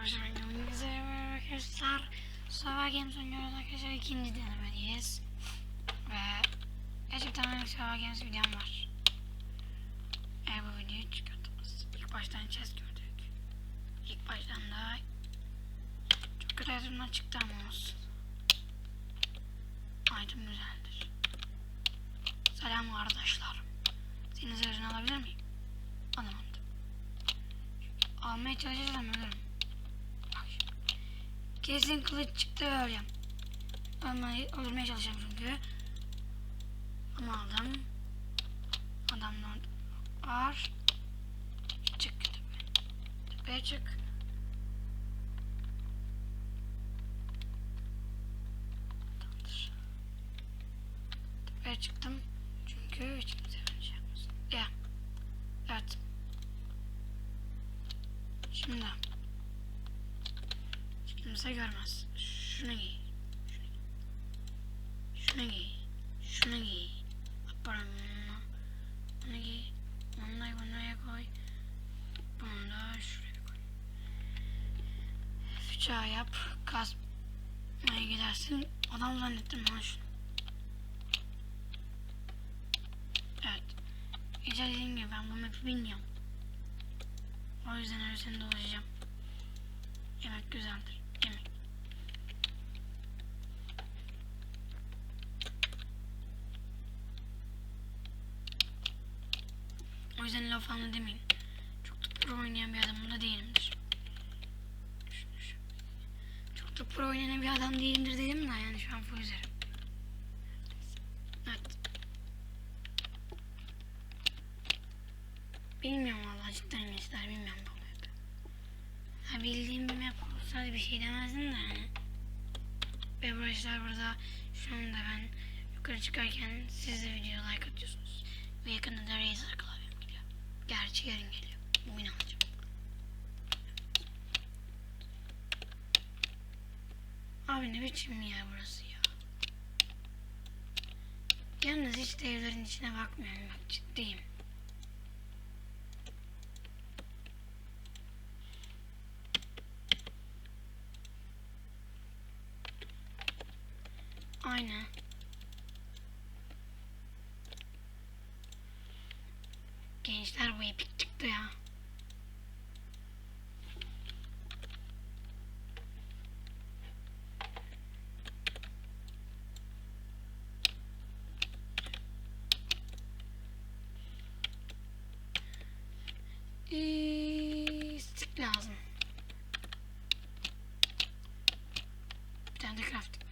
arkadaşlar. Hepinize merhaba arkadaşlar. Sabah Games oynuyoruz arkadaşlar. ikinci denemedeyiz. Ve gerçekten bir Sabah Games videom var. Eğer bu videoyu çıkartırız. İlk baştan chest gördük. İlk baştan da çok kötü itemler çıktı ama olsun. Item güzeldir. Selam arkadaşlar. Senin zırhını alabilir miyim? Alamadım. Almaya çalışırsam ölürüm. Kesin kılıç çıktı öleceğim. Almayı, öldürmeye çalışacağım çünkü. Ama aldım. Adamlar var. Çık tepe. Tepeye çık. Tepeye çıktım. Çünkü hiç kimse beni şey yapmasın. Ya. Evet. Şimdi. Hiç kimse görmez. Şunu giy. Şunu giy. Şunu giy. Yaparım bunu. Bunu giy. Bunu da buraya koy. Bunu da şuraya koy. Bıçağı yap. Kasmaya gidersin. Adam zannettim lan şunu. Evet. Gece dediğim gibi ben bu map'i bilmiyorum. O yüzden her sene dolaşacağım. Yemek güzeldir. Yemek. O yüzden laf anla demeyin. Çok da pro oynayan bir adam da değilimdir. Şu- şu- Çok pro oynayan bir adam değilimdir dedim de yani şu an full üzerim. Evet. Bilmiyorum vallahi cidden gençler bilmiyorum bu map. Ha bildiğim bir map olsaydı bir şey demezdim de yani. Ve arkadaşlar burada şu anda ben yukarı çıkarken siz de videoya like atıyorsunuz. Ve yakında da Razer klavyem geliyor. Gerçi yarın geliyor. Bugün alacağım. Abi ne biçim ya burası ya. Yalnız hiç de evlerin içine bakmıyorum bak ciddiyim. Aynen. Gençler bu epik çıktı ya. Ee, stick lazım. Bir tane de crafting.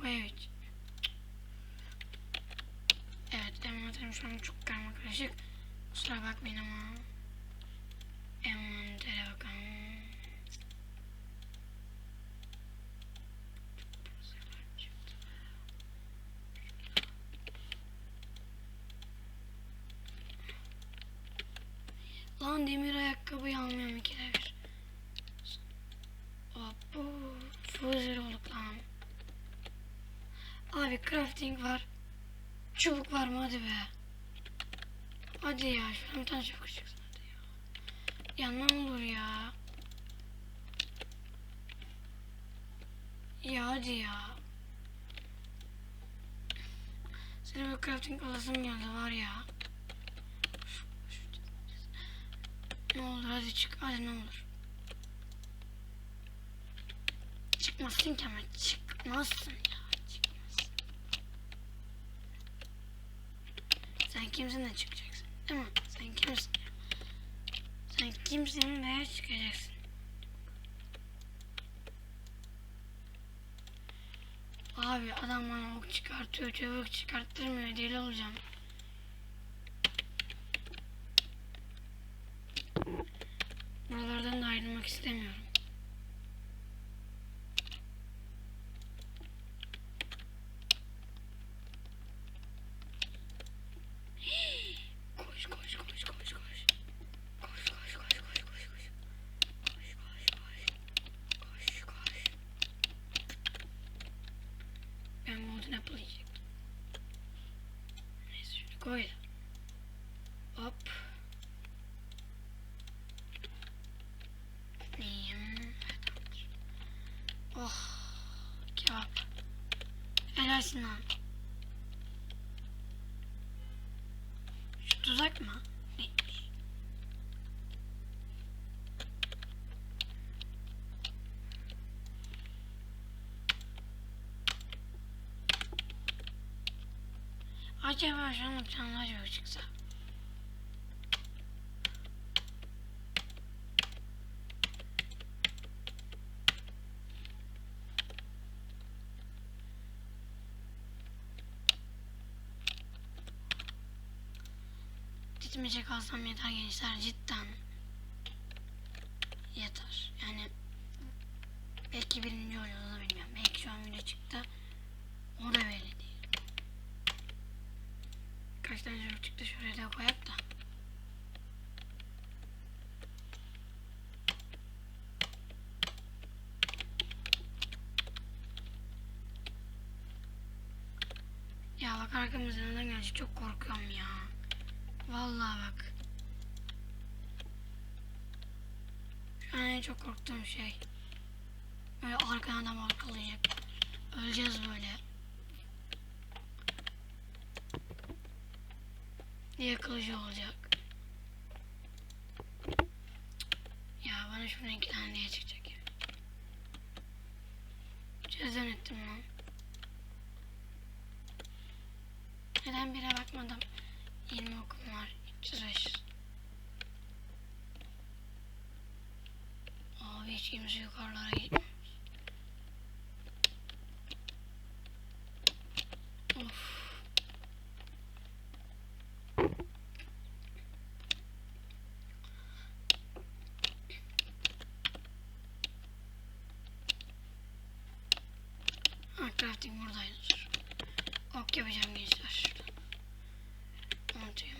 Bu evet. Evet envanterim şu çok karma karışık. Kusura bakmayın ama. Envantere bakalım. Lan demir ayakkabıyı almıyorum ikide bir. Hop bu. Fuzer olduk lan. Abi crafting var. Çubuk var mı hadi be. Hadi ya şu an bir tane çubuk çıksın hadi ya. Ya ne olur ya. Ya hadi ya. Senin bu crafting alasım geldi var ya. Ne olur hadi çık hadi ne olur. Çıkmazsın ki ama çıkmazsın ya. Çıkmazsın. Sen kimsin de çıkacaksın? Değil mi? Sen kimsin ya? Sen kimsin ve çıkacaksın? Abi adam bana ok çıkartıyor, çubuk çıkarttırmıyor, deli olacağım. Buralardan da ayrılmak istemiyorum. Koş koş koş koş koş. Koş koş koş koş koş koş. Koş koş koş. Koş koş. Ben modun apple yiyecektim. Neyse şunu koy. Hop. Helalsin lan. Şu tuzak mı? Acaba şu an uçanlar çıksa. Gitmeyecek olsam yeter gençler cidden. Yeter. Yani belki birinci oluyor da bilmiyorum. Belki şu an video çıktı. O da belli değil. Kaç tane çocuk çıktı şuraya da koyak da. Ya bak arkamızdan neden gelecek çok korkuyorum ya. Vallahi bak. Şu en çok korktuğum şey. Böyle arkadan adam arkalayacak. Öleceğiz böyle. Diye kılıcı olacak. Ya bana şuradan iki tane diye çıkacak ya. Çözden ettim lan. Neden bire bakmadım? 20 okum var. 305. Abi hiç kimse yukarılara gitmiyor. Of. Ha, crafting. Ok yapacağım gençler Oh, damn.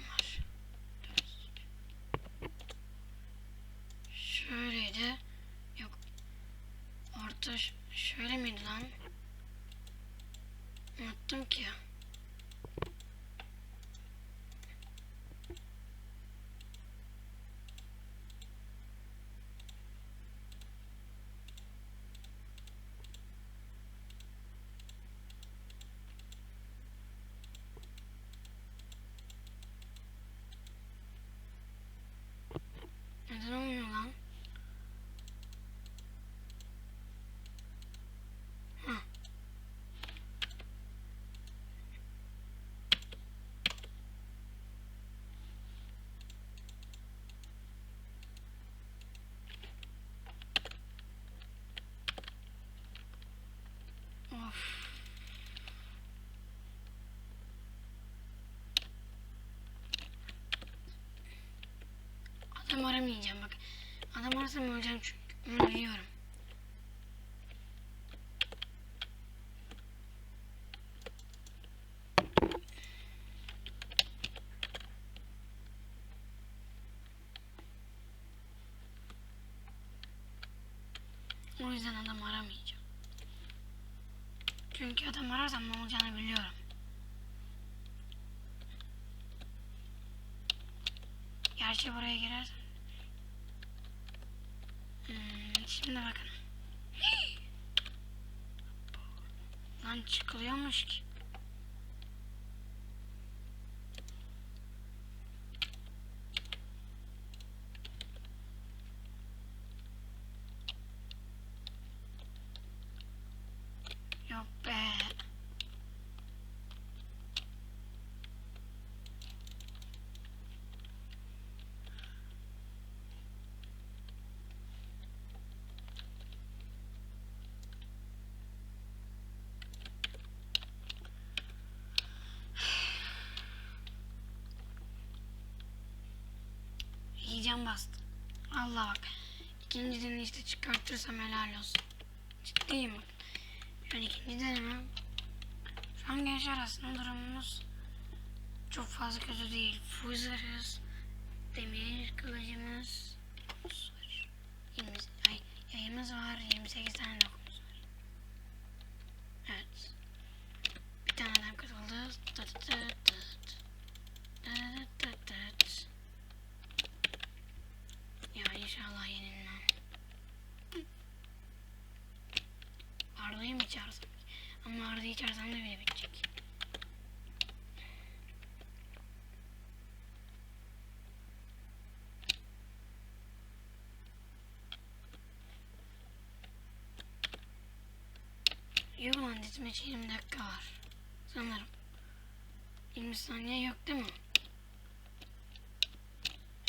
Adam aramayacağım bak. Adam arasam öleceğim çünkü. Onu biliyorum. O yüzden adam aramayacağım. Çünkü adam ararsam ne olacağını biliyorum. Gerçi buraya girersem. Şimdi bakın. Lan çıkılıyormuş ki. Yok be. Yiyeceğim bastı. Allah bak. İkinci deneyişte çıkartırsam helal olsun. Ciddiyim bak. Şu an ikinci denemem. Şu an gençler aslında durumumuz çok fazla kötü değil. Full zırhız. Demir kılıcımız. var. 20, ay, yayımız var. 28 tane dokumuz var. Evet. Bir tane adam katıldı. Tıt tıt tıt. Tıt tıt tıt. Ya inşallah yenilmem. Arda'yı mı çağırsam? Ama arada içersem de bile bitecek. Yok lan dizmeç 20 dakika var. Sanırım. 20 saniye yok değil mi?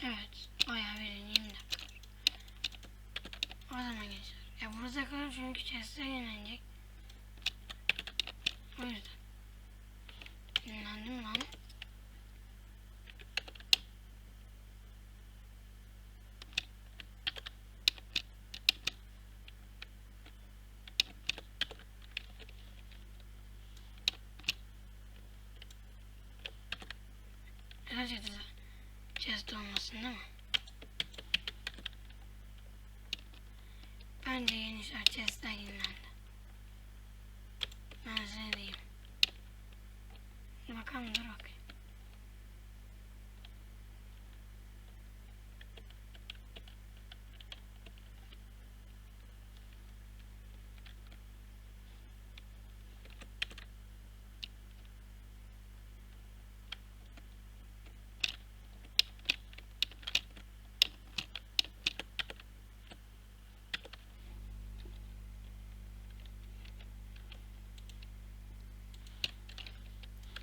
Evet. Bayağı bir 20 dakika. O zaman geçer. Ya burada kalır çünkü chest'e yenilecek. O yüzden. Dinlendim lan. Gerçekten chest olmasın değil mi? Bence genişler chest'ler yenilendi. Ben size diyeyim. Bakalım dur bakayım.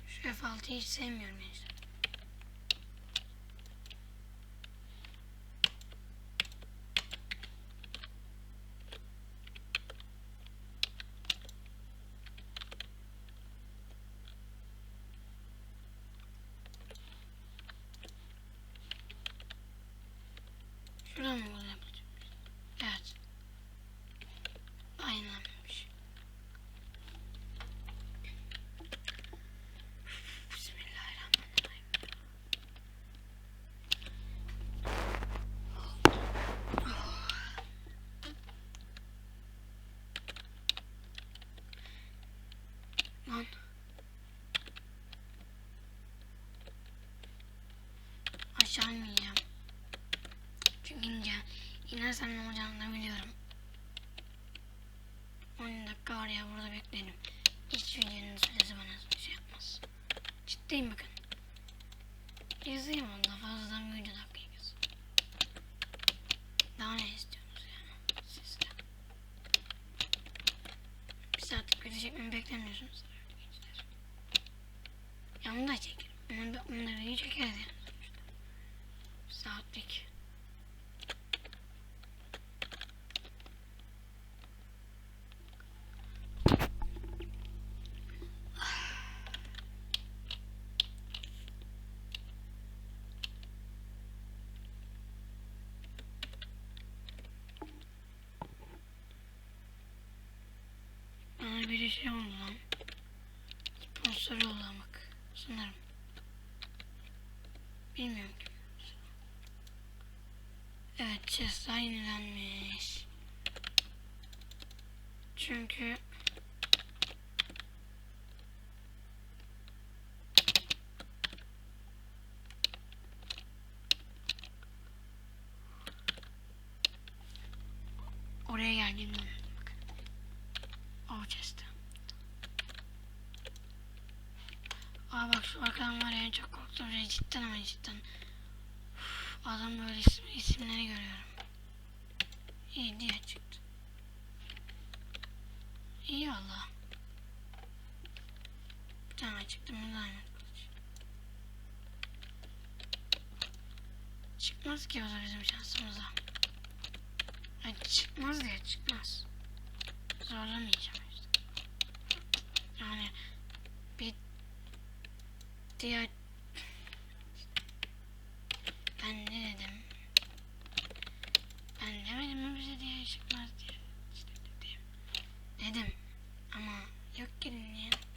Şu F6'yı hiç sevmiyorum gençler. Şuradan mı bunu yapacağım? Evet. Aynılanmış. Bismillahirrahmanirrahim. Lan. Aşağı inmeyeceğim. Çünkü ince. İnersem ne olacağını da biliyorum. 10 dakika var ya burada beklerim. Hiç videonun süresi bana şey yapmaz. Ciddiyim bakın. Yazayım onda fazladan video dakikası. Daha ne istiyorsunuz yani sizden? Bir saatlik video çekmemi beklemiyorsunuz herhalde gençler. Ya onu da çekerim. Onu da, onu da video çekeriz yani sonuçta. Bir saatlik. Bana bir şey oldu lan. Sponsor yollamak. Sanırım. Bilmiyorum ki. Evet chestler yenilenmiş. Çünkü oraya geldiğimde unuttum bakın. O chest'e. Aa bak şu arkadan var ya en çok korktuğum şey cidden ama cidden. Uf, adam böyle isim, isimleri görüyorum. İyi diye çıktı. İyi valla. Bir tane çıktı kılıç. Çıkmaz ki o da bizim şansımıza. Yani çıkmaz diye çıkmaz. Zorlamayacağım işte. Yani bir diğer ben ne dedim? Ben demedim mi bize diye çıkmaz diye. İşte dedim. Dedim. Ama yok ki dinleyen.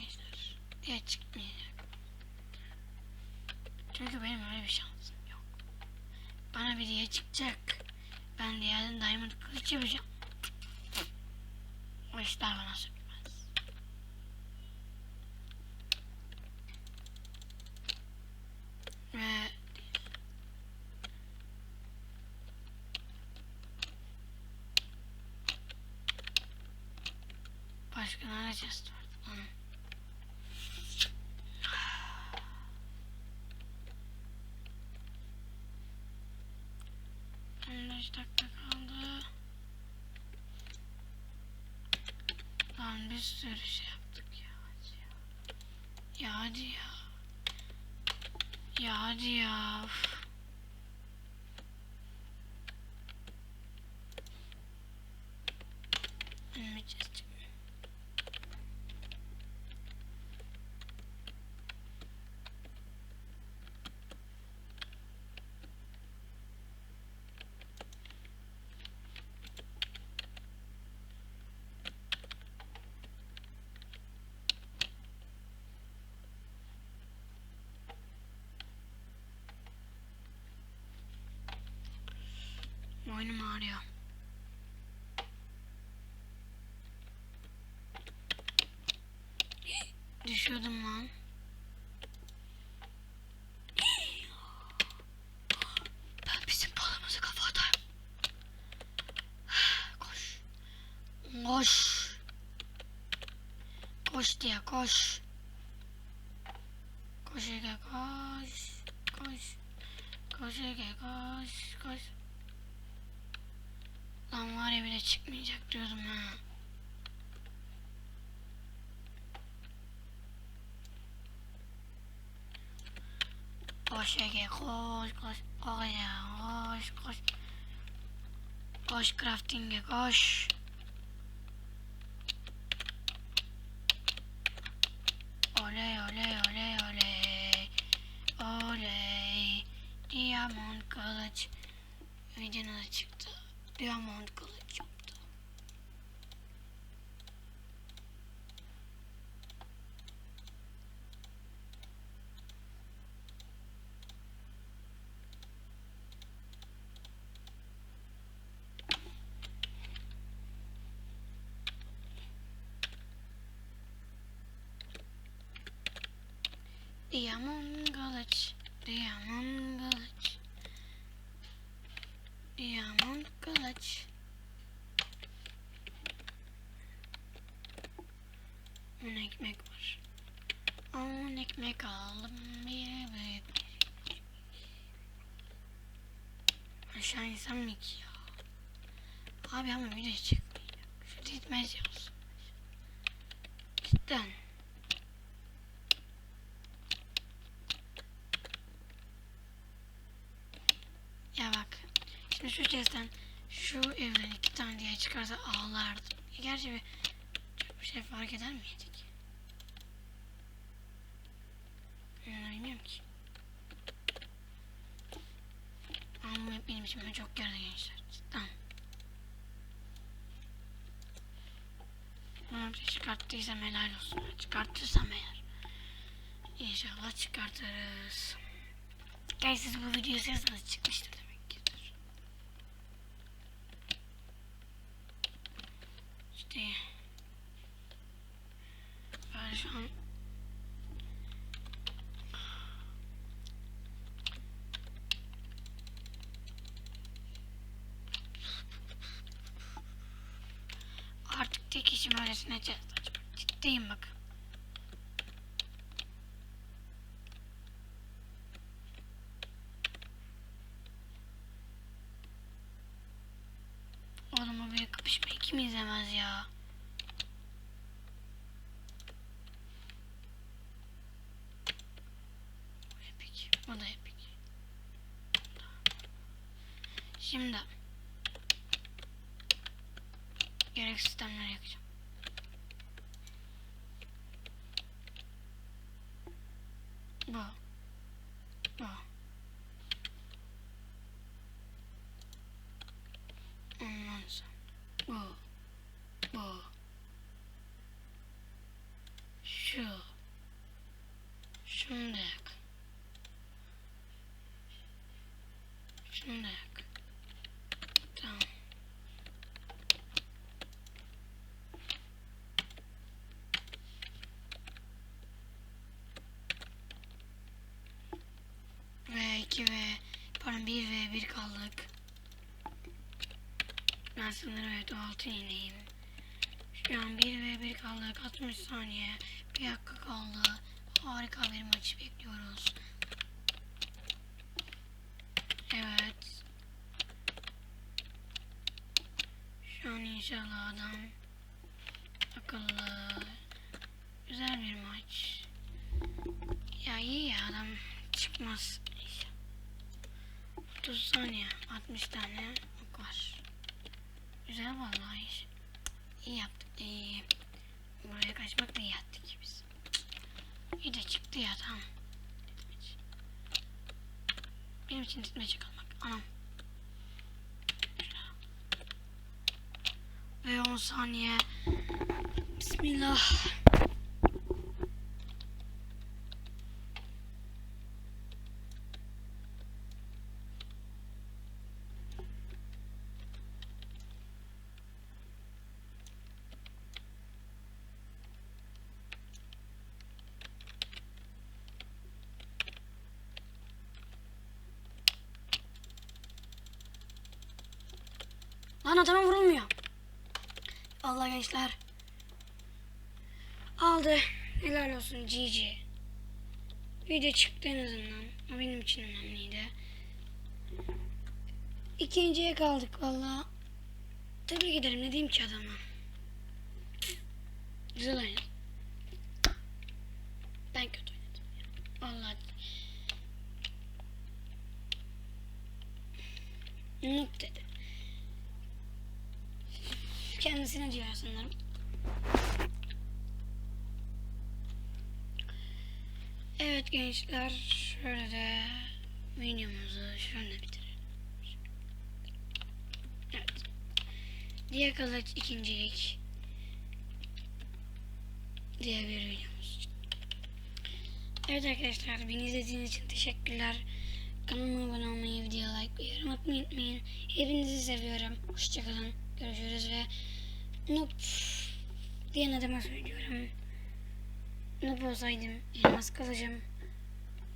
Gençler. Diye çıkmayacak. Çünkü benim öyle bir şansım yok. Bana bir diye çıkacak. Ben diğerden diamond kılıç yapacağım. O işler bana sökmez. Ve 15 dakika kaldı. Lan bir sürü şey yaptık ya. Hadi ya. Ya hadi ya. Ya hadi ya. Uf. Ölmeyeceğiz çünkü. Boynum ağrıyor. Düşüyordum lan. Ben bizim balımızı kafatar. Koş. Koş. Koş diye koş. Koş Ege koş. Koş. Koş Ege koş. Koş. Lan var ya bile çıkmayacak diyordum ha. Koş Ege koş koş. Koş ya koş koş. Koş crafting'e koş. Oley oley oley oley. Oley. Diamond kılıç. Videoda çıktı. Diamond kılıç yaptı. Diamond kılıç. Diamond kılıç. Diamond kılıç. On ekmek var. On ekmek aldım bir büyük. İnsan mı ki ya? Abi ama video çıkmıyor. Şu ditmez yazsın. Cidden. Ya bak. Şimdi şu chest'ten şu evden iki tane diye çıkarsa ağlardım. Gerçi bir, çok bir şey fark eder miydik? Yani bilmiyorum ki. Hep benim içime çok geldi gençler. Cidden. Bunu bir çıkarttıysam helal olsun. Çıkartırsam eğer. İnşallah çıkartırız. Gerçi siz bu videoyu izliyorsanız çıkmıştır demek ki. İşte ben şu an artık tek işim öylesine chest açmak. Ciddiyim bak. Oğlum o büyük kapışmayı kim izlemez ya? Bu epik. Bu da epik. Şimdi gerek sistemleri yakacağım. Bu. Bu. Ondan sonra bu. Bu. Şu. Şunu da yak. Şunu da yak. Tamam. Ve 2 ve pardon 1 ve 1 kaldık. Ben sanırım evet o altı yeneyim. Şu an 1 ve 1 kaldı. 60 saniye. Bir dakika kaldı. Harika bir maç bekliyoruz. Evet. Şu an inşallah adam akıllı. Güzel bir maç. Ya iyi ya adam çıkmaz. 30 saniye 60 tane ok var. Güzel vallahi iş. İyi yaptık iyi. Buraya kaçmak da iyi yaptık biz. İyi de çıktı ya tamam. Benim için ditmece kalmak. Anam. Ve 10 saniye. Bismillah. Lan adama vurulmuyor. Allah gençler. Aldı. Helal olsun GG. Video çıktı en azından. O benim için önemliydi. İkinciye kaldık valla. Tebrik ederim ne diyeyim ki adama. Güzel oynadı. Ben kötü oynadım. Vallahi. Noob Kendisine diyor sanırım. Evet gençler şöyle de videomuzu şöyle bitirelim. Evet. Diye kılıç ikincilik diye bir videomuz. Evet arkadaşlar beni izlediğiniz için teşekkürler. Kanalıma abone olmayı, video like ve yorum atmayı unutmayın. Hepinizi seviyorum. Hoşçakalın. Görüşürüz ve Noob diyen adama söylüyorum. Noob olsaydım elmas kılıcım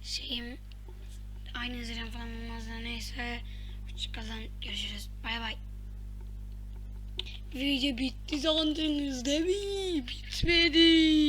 şeyim aynı zırhım falan olmaz da neyse. Hoşçakalın. Görüşürüz. Bay bay. Video bitti sandınız değil mi? Bitmedi.